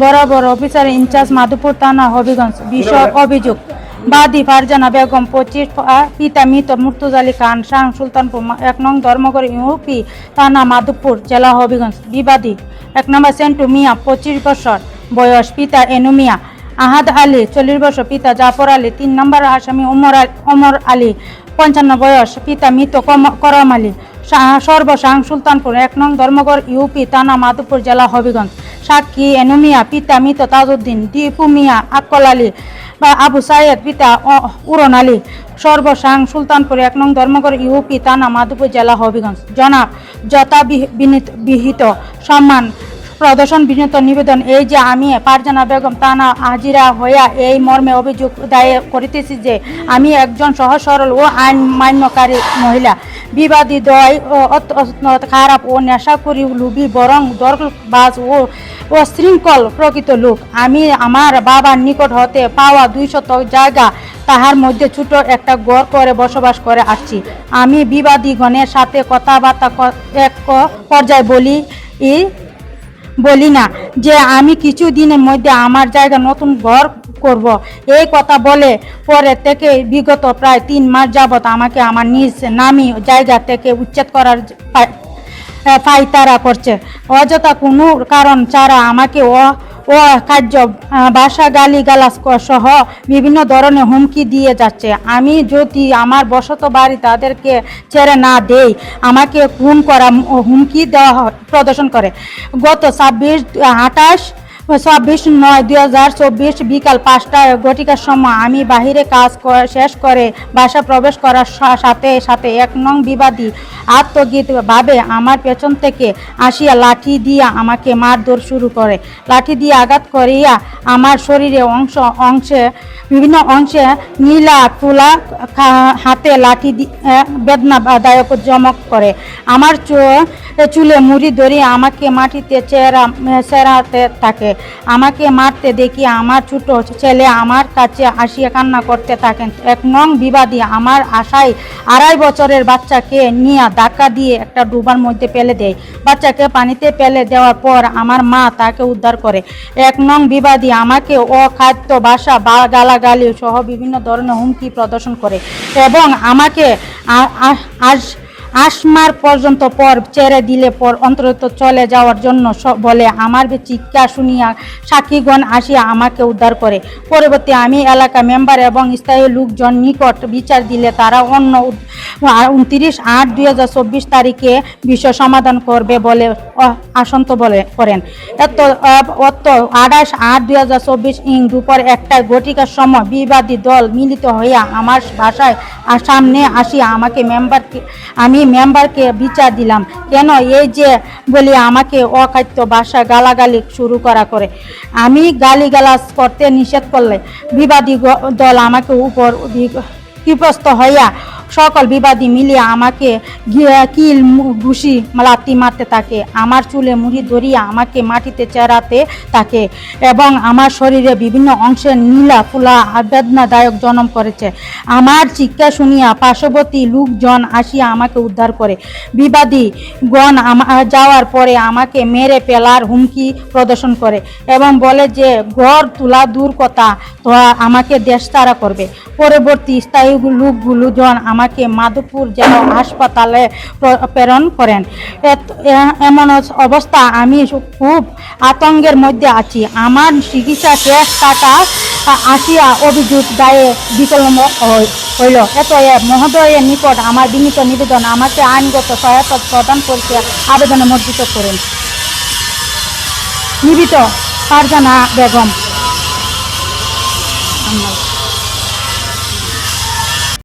বরাবর officer in charge Madhupur থানা হবিগঞ্জ বিষয় অভিযোগ। বাদী ফারজানা বেগম, পঁচিশ পিতা মৃত মুর্তুজ আলী খান, শাহ সুলতানপুর এক নং ধর্মগড় ইউপি থানা মাধবপুর জেলা হবিগঞ্জ। বিবাদী, এক নম্বর সেন্টু মিয়া, পঁচিশ বছর বয়স, পিতা এনু মিয়া। আহাদ আলী, চল্লিশ বছর, পিতা জাফর আলী। তিন নম্বর আসামি ওমর ওমর আলী, পঞ্চান্ন বয়স, পিতা মৃত করম আলী। সর্বসাং সুলতানপুর, এক নং ধর্মগড় ইউপি থানা মাধবপুর জেলা, হবিগঞ্জ। সাক্ষী, এনুমিয়া, পিতা মৃত তাজউদ্দিন দীপু মিয়া আকল আলী বা আবু সাইদ পিতা উরন আলী। সর্বসাং সুলতানপুর, এক নং ধর্মগড় ইউপি থানা মাধবপুর জেলা, হবিগঞ্জ। জনাব যথা বিহিত সম্মান, প্রদর্শন, বিনীত নিবেদন, এই যে আমি পারজানা বেগম তানা হাজিরা হইয়া এই মর্মে অভিযোগ দায়ের করিতেছি যে, আমি একজন সহজ, সরল ও আইন মান্যকারী মহিলা। বিবাদী দয় খারাপ ও নেশাকরি লুবি বরং দরবাজ ও ও শৃঙ্খল প্রকৃত লোক। আমি আমার বাবার নিকট হতে পাওয়া দুই দুইশত জায়গা তাহার মধ্যে ছোট একটা গড় করে বসবাস করে আসছি। আমি বিবাদীগণের সাথে কথাবার্তা এক পর্যায়ে বলি বলি না যে আমি কিছু দিনের মধ্যে আমার জায়গা নতুন ঘর করব। এই কথা বলে পরে থেকে বিগত প্রায় তিন মাস যাবত আমাকে আমার নিজ নামি জায়গা থেকে উচ্ছেদ করার ফাইতারা করছে। অযথা কোনো কারণ ছাড়া আমাকে ও ও কার্য ভাষা গালি গালাস সহ বিভিন্ন ধরনের হুমকি দিয়ে যাচ্ছে। আমি যদি আমার বসত বাড়ি তাদেরকে ছেড়ে না দেই, আমাকে খুন করা হুমকি দেওয়া প্রদর্শন করে। গত ছাব্বিশ আঠাশ ছাব্বিশ নয়, দুই হাজার চব্বিশ বিকাল পাঁচটায় ঘটিকার সময় আমি বাহিরে কাজ শেষ করে বাসা প্রবেশ করার সাথে সাথে এক নং বিবাদী আত্মগীত ভাবে আমার পেছন থেকে আসিয়া লাঠি দিয়া আমাকে মারধর শুরু করে। লাঠি দিয়ে আঘাত করিয়া আমার শরীরে অংশ, অংশে, বিভিন্ন অংশে নীলা তুলা হাতে লাঠি বেদনাদায়ক জমক করে। আমার চুলে মুড়ি ধরিয়ে আমাকে মাটিতে চেরা চেরাতে থাকে। আমাকে মারতে দেখি আমার ছোট ছেলে আমার কাছে আসিয়া কান্না করতে থাকেন। এক নং বিবাদী আমার আশায় আড়াই বছরের বাচ্চাকে নিয়ে ধাক্কা দিয়ে একটা ডুবার মধ্যে ফেলে দেয়। বাচ্চাকে পানিতে ফেলে দেওয়ার পর আমার মা তাকে উদ্ধার করে। এক নং বিবাদী আমাকে অখাদ্য বাসা বা গালাগালি সহ বিভিন্ন ধরনের হুমকি প্রদর্শন করে এবং আমাকে আজ আসমার পর্যন্ত পর চেরে দিলে পর অন্তত চলে যাওয়ার জন্য বলে আমার চিৎকার শুনিয়া সাক্ষীগণ আসিয়া আমাকে উদ্ধার করে। পরবর্তী আমি এলাকা মেম্বার এবং স্থায়ী লোকজন নিকট বিচার দিলে তারা অন্য উনত্রিশ আট দুই তারিখে বিষয় সমাধান করবে বলে আশন্ত বলে করেন। এত অত আঠাশ আট দুই হাজার চব্বিশ ইং দুপুর একটায় ঘটিকার সময় বিবাদী দল মিলিত হইয়া আমার ভাষায় সামনে আসিয়া আমাকে মেম্বারকে, আমি মেম্বারকে বিচার দিলাম। কেন এই যে বলি আমাকে অখাদ্য ভাষা গালাগালি শুরু করা করে। আমি গালিগালাজ করতে নিষেধ করলে বিবাদী দল আমাকে উপর বিপস্ত হইয়া সকল বিবাদী মিলিয়ে আমাকে কিল ঘুষি লাত্তি মারতে থাকে। আমার চুলে মুড়ি ধরিয়া আমাকে মাটিতে চেরাতে থাকে এবং আমার শরীরে বিভিন্ন অংশে নীলা ফুলা বেদনাদায়ক জন্ম করেছে। আমার চিৎকার শুনিয়া পার্শ্ববর্তী লোকজন আসিয়া আমাকে উদ্ধার করে। বিবাদী গণ যাওয়ার পরে আমাকে মেরে ফেলার হুমকি প্রদর্শন করে এবং বলে যে, ঘর তোলা দূর কথা তো আমাকে দেশ তারা করবে। পরবর্তী স্থায়ী লোকগুলো জন আমাকে মাধবপুর জেলা হাসপাতালে প্রেরণ করেন। এমন অবস্থা, আমি খুব আতঙ্কের মধ্যে আছি। আমার চিকিৎসা শেষ টাকা আসিয়া অভিযোগ দায়ে বিকলম্ব হইল। এত মহোদয়ের নিকট আমার বিনীত নিবেদন, আমাকে আইনগত সহায়তা প্রদান করতে আবেদনে মর্জিত করেন। নিবিত ফারজানা বেগম।